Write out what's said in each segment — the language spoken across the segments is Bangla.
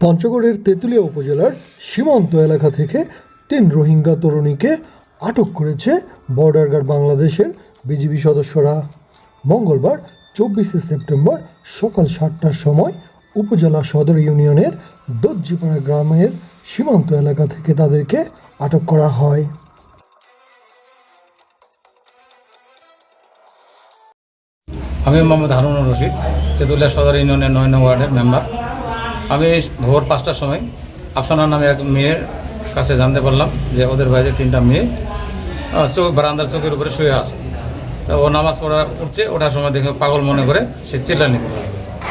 পঞ্চগড়ের তেঁতুলিয়া উপজেলার সীমান্ত এলাকা থেকে তিন রোহিঙ্গা তরুণীকে আটক করেছে বর্ডার গার্ড বাংলাদেশের বিজিবি সদস্যরা। মঙ্গলবার, চব্বিশে সেপ্টেম্বর সকাল সাতটার সময় উপজেলা সদর ইউনিয়নের দজ্জিপাড়া গ্রামের সীমান্ত এলাকা থেকে তাদেরকে আটক করা হয়। আমি মোহাম্মদ হারুনুর রশিদ, তেঁতুলিয়া সদর ইউনিয়নের নয় ওয়ার্ডের মেম্বার। আমি ভোর পাঁচটার সময় আফসানা নামে এক মেয়ের কাছে জানতে পারলাম যে ওদের বাড়িতে তিনটা মেয়ে চোখ বারান্দার চোখের উপরে শুয়ে আছে। তো ও নামাজ পড়া উঠছে, ওঠার সময় দেখে পাগল মনে করে সে চিল্লা নিতে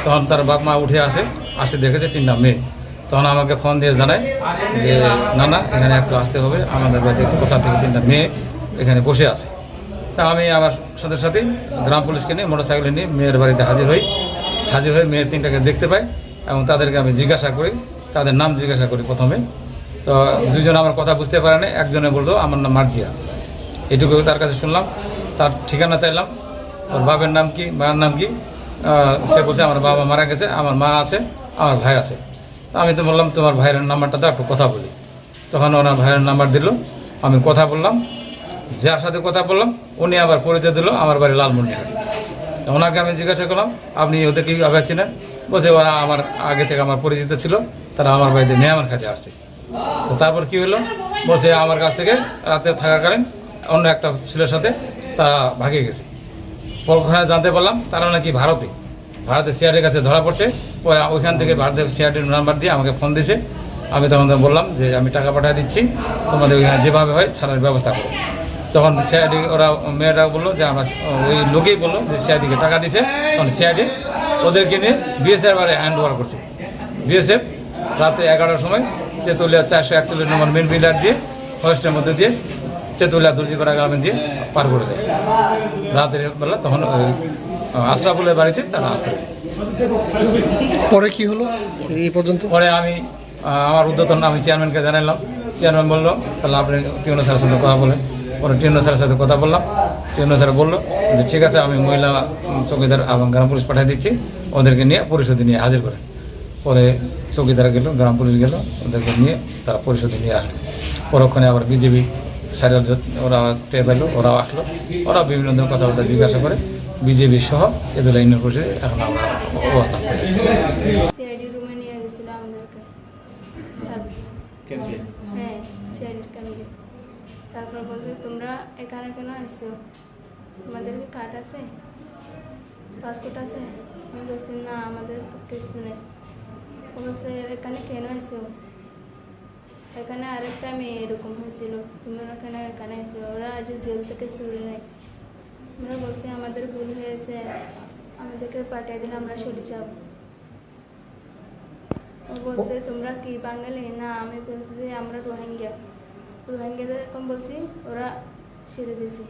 তখন তার বাপ মা উঠে আসে আসে দেখেছে তিনটা মেয়ে। তখন আমাকে ফোন দিয়ে জানায় যে না না এখানে একটু আসতে হবে, আমাদের বাড়িতে কোথা থেকে তিনটা মেয়ে এখানে বসে আছে। তা আমি আমার সাথে সাথে গ্রাম পুলিশকে নিয়ে, মোটরসাইকেলে নিয়ে মেয়ের বাড়িতে হাজির হই। হাজির হয়ে মেয়ের তিনটাকে দেখতে পাই। এবং তাদেরকে আমি জিজ্ঞাসা করি, তাদের নাম জিজ্ঞাসা করি প্রথমে। তো দুজন আমার কথা বুঝতে পারে না একজনে বলল, আমার নাম মার্জিয়া। এটুকু তার কাছে শুনলাম। তার ঠিকানা চাইলাম। ওর বাবার নাম কি, মায়ের নাম কি? সে বলছে, আমার বাবা মারা গেছে, আমার মা আছে, আমার ভাই আছে। তো আমি তো বললাম, তোমার ভাইয়ের নাম্বারটা তো একটু কথা বলি। তখন ওনার ভাইয়ের নাম্বার দিল। আমি কথা বললাম, যার সাথে কথা বললাম, উনি আবার পরিচয় দিল, আমার বাড়ি লালমনিরহাট। তো ওনাকে আমি জিজ্ঞাসা করলাম, আপনি ওদেরকে কীভাবে চিনেন? বলছে, ওরা আমার আগে থেকে আমার পরিচিত ছিল, তারা আমার বাড়িতে মেহমান খাতে আসছে। তো তারপর কি হলো? বলছে, আমার কাছ থেকে রাতে থাকাকালীন অন্য একটা ছেলের সাথে তারা ভাগে গেছে। পরক্ষণে জানতে পারলাম, তারা নাকি ভারতে। ভারতে সিআরডির কাছে ধরা পড়ছে। পরে ওইখান থেকে ভারতের সিআরডির নাম্বার দিয়ে আমাকে ফোন দিয়েছে। আমি তখন তো বললাম যে, আমি টাকা পাঠিয়ে দিচ্ছি। তোমাদের ওইখানে যেভাবে হয়, ছাড়ার ব্যবস্থা করো। তখন সিআইডি ওরা মেয়েরা বলল যে আমরা ওই লোকেই বলল যে সিআইডিকে টাকা দিছে তখন সিআইডি ওদেরকে নিয়ে বিএসএফ বারে হ্যান্ড ওভার করছে। বিএসএফ রাতে এগারোটার সময় তেতুলিয়া চারশো একচল্লিশ নম্বর মেন পিলার দিয়ে ফরেস্টের মধ্যে দিয়ে তেতুলিয়া দুর্জিপাড়া গ্রামে দিয়ে পার করে দেয়। রাতের বেলা তখন ওই আশরাফুলের বাড়িতে তারা আসে। পরে কি হলো? এই পর্যন্ত? পরে আমি আমার উদ্যতন আমি চেয়ারম্যানকে জানালাম চেয়ারম্যান বলল তাহলে আপনি টিউনো স্যারের সাথে কথা বলেন। পরে টিউনো স্যারের সাথে কথা বললাম। টিউনো স্যার বলল যে ঠিক আছে আমি মহিলা চৌকিদার এবং গ্রাম পুলিশ পাঠিয়ে দিচ্ছি। ওদেরকে নিয়ে পরিষদে নিয়ে হাজির করেন পরে চৌকিদার গেল গ্রাম পুলিশ গেল ওদেরকে নিয়ে তারা পরিষদে নিয়ে আসলো। পরক্ষণে আবার বিজেপি স্যারের যত- ওরা টেপ এলো ওরাও আসলো। ওরা বিভিন্ন ধরনের কথাবার্তা জিজ্ঞাসা করে বিজেপি সহ এদের ইউনিয়ন পরিষদে এখন আমরা অবস্থান করতেছি। হ্যাঁ তারপর বলছে, তোমরা এখানে কেন আসছো? তোমাদের কি কার্ড আছে? পাসপোর্ট আছে? আমি বলছি, না, আমাদের তো কিছু নেই। ও বলছে, এখানে কেন এসো এখানে আরেকটা মেয়ে এরকম হয়েছিল। তোমরা কেন এখানে এসো ওরা আজ জেল থেকে ছুড়ে নেয় আমরা বলছি, আমাদের ভুল হয়েছে। আমাদেরকে পাঠিয়ে দিন, আমরা সরে যাব। ও বলছে, তোমরা কি বাঙালি? না, আমি বলছি আমরা রোহিঙ্গা। রোহিঙ্গাদের এখন বলছি ওরা ছেড়ে দিয়েছে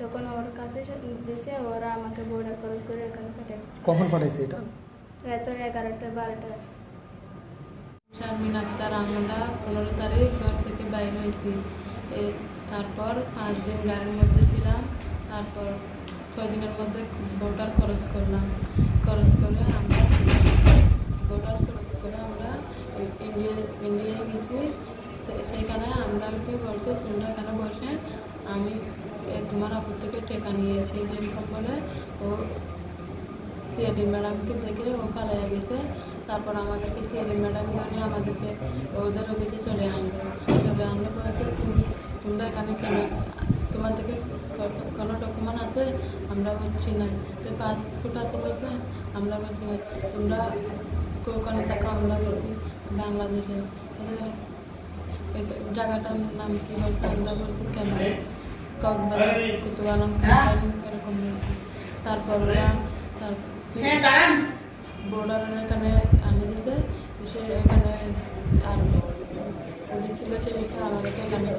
তখন ওর কাছে দিয়েছে ওরা আমাকে বর্ডার ক্রস করে এখানে পাঠিয়ে দিচ্ছে কখন পাঠাইছে এটা রাতের এগারোটা বারোটা শারমিন আক্তার আমরা পনেরো তারিখ ঘর থেকে বাইর হয়েছি। তারপর পাঁচ দিন গাড়ির মধ্যে ছিলাম তারপর ছয় দিনের মধ্যে ভোটার খরচ করলাম। খরচ করে আমরা ভোটার খরচ করে আমরা ইন্ডিয়া ইন্ডিয়ায় গেছি। তো সেখানে আমরা কি বলছে, তোমরা এখানে বসে আমি তোমার আপুর থেকে টেকা নিয়েছি যেরকম বলে ও সিআইডি ম্যাডামকে দেখে ও পালাইয়া গেছে। তারপর আমাদেরকে সিআইডি ম্যাডাম ধরে আমাদেরকে ওদের অফিসে চলে আনলো তবে আনলো বলেছে, তুমি, তোমরা এখানে কেন? তোমার থেকে কোনো ডকুমেন্ট আছে? আমরা বলছি না। তো পাসপোর্ট আছে বলছে, আমরা বলছি তোমরা কোখানে থাকো আমরা বলছি, বাংলাদেশে। জায়গাটার নাম কি বলতো আমরা বলছি ক্যাম্পে কক্সবাজার কুতুবালং ক্যাম্পেন এরকম বলছি তারপর ওরা তার বর্ডারের এখানে আনে দিছে সে এখানে আর পুলিশ ছিল সে আমাদেরকে এখানে